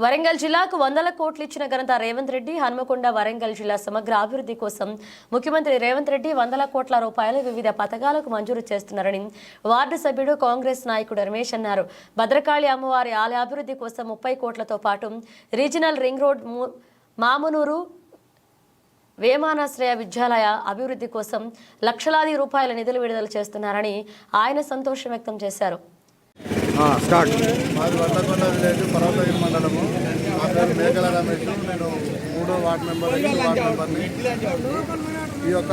వరంగల్ జిల్లాకు వందల కోట్లు ఇచ్చిన ఘనత రేవంత్ రెడ్డి హన్మకొండ వరంగల్ జిల్లా సమగ్ర అభివృద్ధి కోసం ముఖ్యమంత్రి రేవంత్ రెడ్డి వందల కోట్ల రూపాయలు వివిధ పథకాలకు మంజూరు చేస్తున్నారని వార్డు సభ్యుడు కాంగ్రెస్ నాయకుడు రమేష్ అన్నారు. భద్రకాళి అమ్మవారి ఆలయ అభివృద్ధి కోసం ముప్పై కోట్లతో పాటు రీజనల్ రింగ్ రోడ్ ము- మామునూరు వేమానాశ్రయ విద్యాలయ అభివృద్ధి కోసం లక్షలాది రూపాయల నిధులు విడుదల చేస్తున్నారని ఆయన సంతోషం వ్యక్తం చేశారు. స్టార్ట్. మాది వల్లకొండ విలేజ్ పర్వతగిరి మండలము రమేష్ నేను మూడో వార్డు మెంబర్ ఐదో వార్డు మెంబర్ని ఈ యొక్క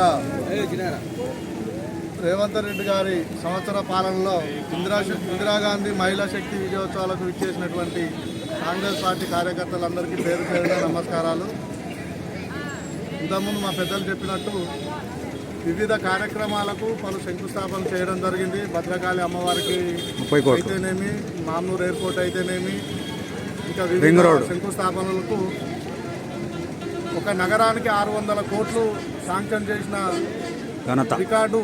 రేవంత్ రెడ్డి గారి సంవత్సర పాలనలో ఇందిరా ఇందిరాగాంధీ మహిళా శక్తి విజయోత్సవాలకు విచ్చేసినటువంటి కాంగ్రెస్ పార్టీ కార్యకర్తలందరికీ పేరు పేరున నమస్కారాలు. ఇంతకుముందు మా పెద్దలు చెప్పినట్టు వివిధ కార్యక్రమాలకు పలు శంకుస్థాపన చేయడం జరిగింది. భద్రకాళి అమ్మవారికి. అయితేనేమి మామూలు ఎయిర్పోర్ట్ అయితేనేమి ఇంకా రింగ్ రోడ్. శంకుస్థాపనలకు ఒక నగరానికి ఆరు వందల కోట్లు శాంక్షన్ చేసిన ఘనత. రికార్డు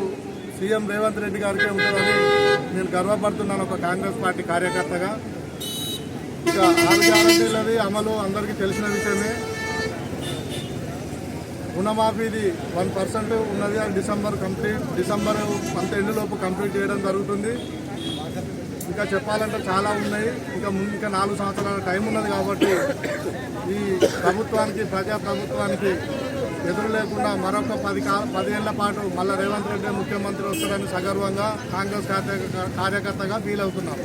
సీఎం రేవంత్ రెడ్డి గారికే ఉంటుందని నేను గర్వపడుతున్నాను ఒక కాంగ్రెస్ పార్టీ కార్యకర్తగా. ఇక ఆరు గ్యారంటీలది అమలు అందరికీ తెలిసిన విషయమే. రుణమాఫీది వన్ పర్సెంట్ ఉన్నది అది డిసెంబర్ కంప్లీట్ డిసెంబర్ ఎండ్ లోపు కంప్లీట్ చేయడం జరుగుతుంది. ఇంకా చెప్పాలంటే చాలా ఉన్నాయి. ఇంకా ముందు ఇంకా నాలుగు సంవత్సరాల టైం ఉన్నది కాబట్టి ఈ ప్రభుత్వానికి ప్రజా ప్రభుత్వానికి ఎదురు లేకుండా మరొక పది కా పదేళ్ళ పాటు మళ్ళా రేవంత్ రెడ్డి ముఖ్యమంత్రి వస్తారని సగర్వంగా కాంగ్రెస్ కార్యకర్తగా ఫీల్ అవుతున్నాం.